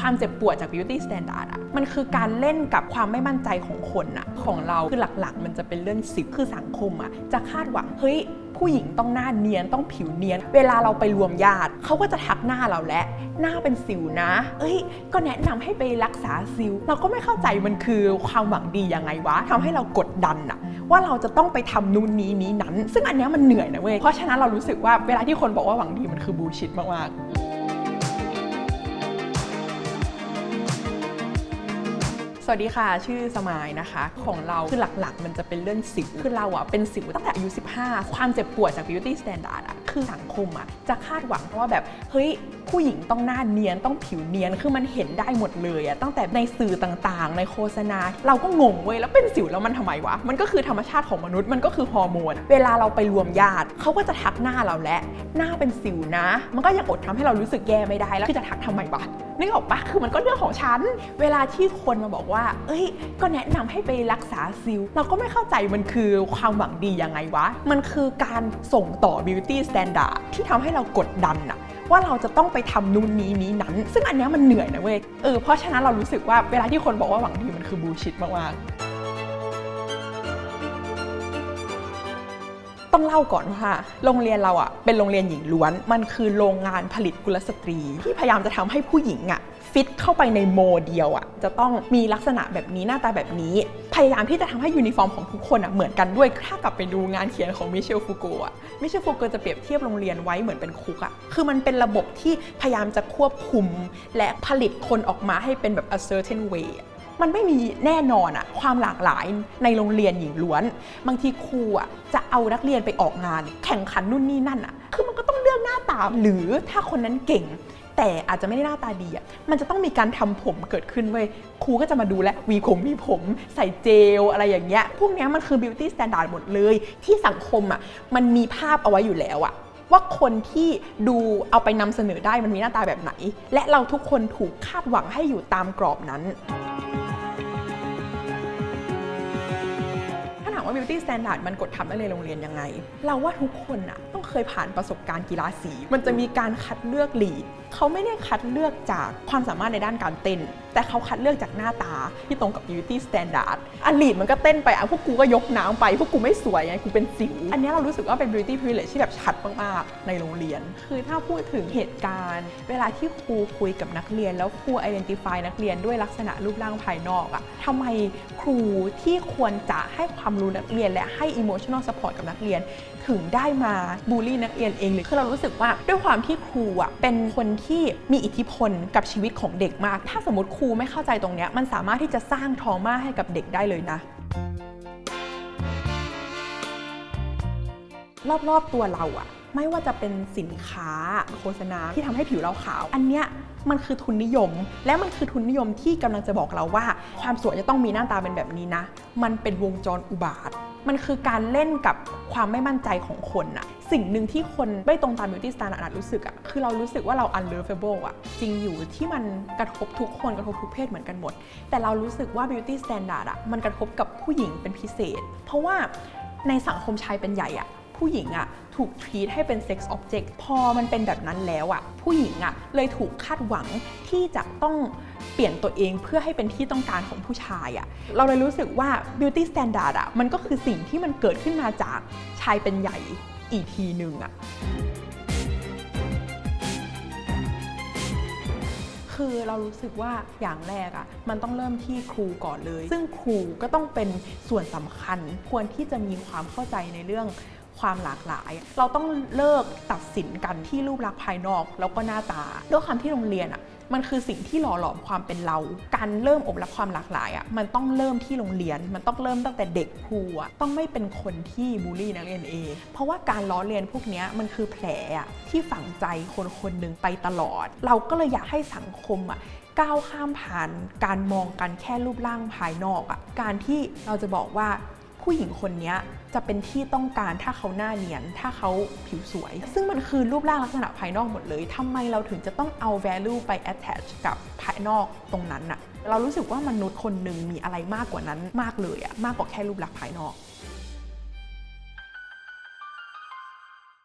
ความเจ็บปวดจาก beauty standard อะมันคือการเล่นกับความไม่มั่นใจของคนอะของเราคือหลักๆ มันจะเป็นเรื่องสิวคือสังคมอะจะคาดหวัง เฮ้ย ผู้หญิงต้องหน้าเนียนต้องผิวเนียน เวลาเราไปรวมญาติเขาก็จะทักหน้าเราและ หน้าเป็นสิวนะ เอ้ย ก็แนะนำให้ไปรักษาสิว เราก็ไม่เข้าใจมันคือความหวังดียังไงวะทำให้เรากดดันอะว่าเราจะต้องไปทำนู่นนี้นี้นั้น ซึ่งอันเนี้ยมันเหนื่อยนะเว้ยเพราะฉะนั้นเรารู้สึกว่าเวลาที่คนบอกว่าหวังดีมันคือบูชิดมากๆ สวัสดีค่ะ ชื่อสมายนะคะ ของเราคือหลักๆ มันจะเป็นเรื่องสิว คือเราอะเป็นสิวตั้งแต่อายุ 15 ความเจ็บปวดจาก beauty standard อะ คือสังคมอะจะคาดหวังเพราะว่าแบบเฮ้ยผู้หญิงต้องหน้าเนียนต้องผิวเนียนคือมันเห็นได้หมดเลยอะตั้งแต่ในสื่อต่างๆ ในโฆษณา เราก็งงเว้ยแล้วเป็นสิวแล้วมันทำไมวะมันก็คือธรรมชาติของมนุษย์มันก็คือฮอร์โมนเวลาเราไปรวมญาติเขาก็จะทักหน้าเราและ หน้าเป็นสิวนะ มันก็ยังอดทำให้เรารู้สึกแย่ไม่ได้แล้วคือจะทักทำไมวะนึกออกปะคือมันก็เรื่องของฉัน เวลาที่คนมาบอกว่า เอ้ย ก็แนะนำให้ไปรักษาซิล เราก็ไม่เข้าใจมันคือความหวังดียังไงวะ มันคือการส่งต่อ beauty standard ที่ทำให้เรากดดันอะว่าเราจะต้องไปทำนู่นนี้นี้นั้น ซึ่งอันเนี้ยมันเหนื่อยนะเว้ยเออเพราะฉะนั้นเรารู้สึกว่าเวลาที่คนบอกว่าหวังดีมันคือบูชิดมากๆ ต้องเล่าก่อนว่าโรงเรียนเราอะเป็นโรงเรียนหญิงล้วน มันคือโรงงานผลิตกุลสตรี ที่พยายามจะทำให้ผู้หญิงอะฟิตเข้าไปในโมเดียวอะจะต้องมีลักษณะแบบนี้หน้าตาแบบนี้ พยายามที่จะทำให้ยูนิฟอร์มของทุกคนอะเหมือนกันด้วยถ้ากลับไปดูงานเขียนของมิเชลฟูโกอะมิเชลฟูโกจะเปรียบเทียบโรงเรียนไว้เหมือนเป็นคุกอะคือมันเป็นระบบที่พยายามจะควบคุม และผลิตคนออกมาให้เป็นแบบ a certain way อะ มันไม่มีแน่นอนอะความหลากหลายในโรงเรียนหญิงล้วน บางทีครูอะจะเอานักเรียนไปออกงาน แข่งขันนู่นนี่นั่นอะคือมันก็ต้องเลือกหน้าตาหรือถ้าคนนั้นเก่ง แต่อาจจะไม่ได้หน้าตาดีอะมันจะต้องมีการทำผมเกิดขึ้นเว้ยครูก็จะมาดูแลวีผมวีผม ใส่เจลอะไรอย่างเงี้ยพวกนี้มันคือ beauty standard หมดเลย ที่สังคมอะมันมีภาพเอาไว้อยู่แล้วอะว่าคนที่ดูเอาไปนำเสนอได้มันมีหน้าตาแบบไหน และเราทุกคนถูกคาดหวังให้อยู่ตามกรอบนั้น ว่า beauty standard มันกดทับได้ในโรงเรียนยังไง เราว่าทุกคนน่ะต้องเคยผ่านประสบการณ์กีฬาสี มันจะมีการคัดเลือกลีดเขาไม่ได้คัดเลือกจากความสามารถในด้านการเต้น แต่เขาคัดเลือกจากหน้าตาที่ตรงกับ beauty standard อันลีดมันก็เต้นไปอะพวกกูก็ยกน้ำไป พวกกูไม่สวยไงกูเป็นสิว อันนี้เรารู้สึกว่าเป็น beauty privilege ที่แบบชัดมากๆในโรงเรียน คือถ้าพูดถึงเหตุการณ์ เวลาที่ครูคุยกับนักเรียน แล้วครู identify นักเรียนด้วยลักษณะรูปร่างภายนอกอะทำไมครูที่ควรจะให้ความรู้นักเรียน และให้ emotional support กับนักเรียน ถึงได้มาบูลลี่นักเรียนเองเลยคือเรารู้สึกว่าด้วยความที่ครูอะเป็นคนที่มีอิทธิพลกับชีวิตของเด็กมาก ถ้าสมมติครูไม่เข้าใจตรงเนี้ยมันสามารถที่จะสร้างทอมาให้กับเด็กได้เลยนะรอบๆตัวเราอะ ไม่ว่าจะเป็นสินค้าโฆษณาที่ทำให้ผิวเราขาว อันเนี้ยมันคือทุนนิยม และมันคือทุนนิยมที่กำลังจะบอกเราว่า ความสวยจะต้องมีหน้าตาเป็นแบบนี้นะ มันเป็นวงจรอุบาท มันคือการเล่นกับความไม่มั่นใจของคนอะสิ่งหนึ่งที่คนไม่ตรงตาม beauty standard รู้สึกอะคือเรารู้สึกว่าเรา unlovable อะจริงอยู่ที่มันกระทบทุกคนกระทบทุกเพศเหมือนกันหมด แต่เรารู้สึกว่า beauty standard อะมันกระทบกับผู้หญิงเป็นพิเศษ เพราะว่าในสังคมชายเป็นใหญ่อะ ผู้หญิงอะถูก treat ให้เป็นเซ็กซ์ o b อบเจกต์พอมันเป็นแบบนั้นแล้วอะผู้หญิงอะเลยถูกคาดหวังที่จะต้องเปลี่ยนตัวเองเพื่อให้เป็นที่ต้องการของผู้ชายอะเราเลยรู้สึกว่า beauty standard อะมันก็คือสิ่งที่มันเกิดขึ้นมาจากชายเป็นใหญ่อีกทีหนึ่งอะคือเรารู้สึกว่าอย่างแรกอะ่ะมันต้องเริ่มที่ครูก่อนเลย ซึ่งครูก็ต้องเป็นส่วนสำคัญ ควรที่จะมีความเข้าใจในเรื่อง ความหลากหลาย เราต้องเลิกตัดสินกันที่รูปลักษณ์ภายนอกแล้วก็หน้าตาด้วยความที่โรงเรียนอะมันคือสิ่งที่หล่อหลอมความเป็นเรา การเริ่มอบรับความหลากหลายอะ มันต้องเริ่มที่โรงเรียน มันต้องเริ่มตั้งแต่เด็กครูอะต้องไม่เป็นคนที่บูลลี่นักเรียนเอง เพราะว่าการล้อเลียนพวกนี้มันคือแผลอะที่ฝังใจคนคนหนึ่งไปตลอด เราก็เลยอยากให้สังคมอะก้าวข้ามผ่านการมองกันแค่รูปร่างภายนอกอะ การที่เราจะบอกว่า ผู้หญิงคนนี้จะเป็นที่ต้องการถ้าเขาหน้าเนียน ถ้าเขาผิวสวย ซึ่งมันคือรูปร่างลักษณะภายนอกหมดเลยทำไมเราถึงจะต้องเอา value ไป attach กับภายนอกตรงนั้นอะเรารู้สึกว่ามนุษย์คนหนึ่งมีอะไรมากกว่านั้นมากเลยอะมากกว่าแค่รูปลักษณ์ภายนอก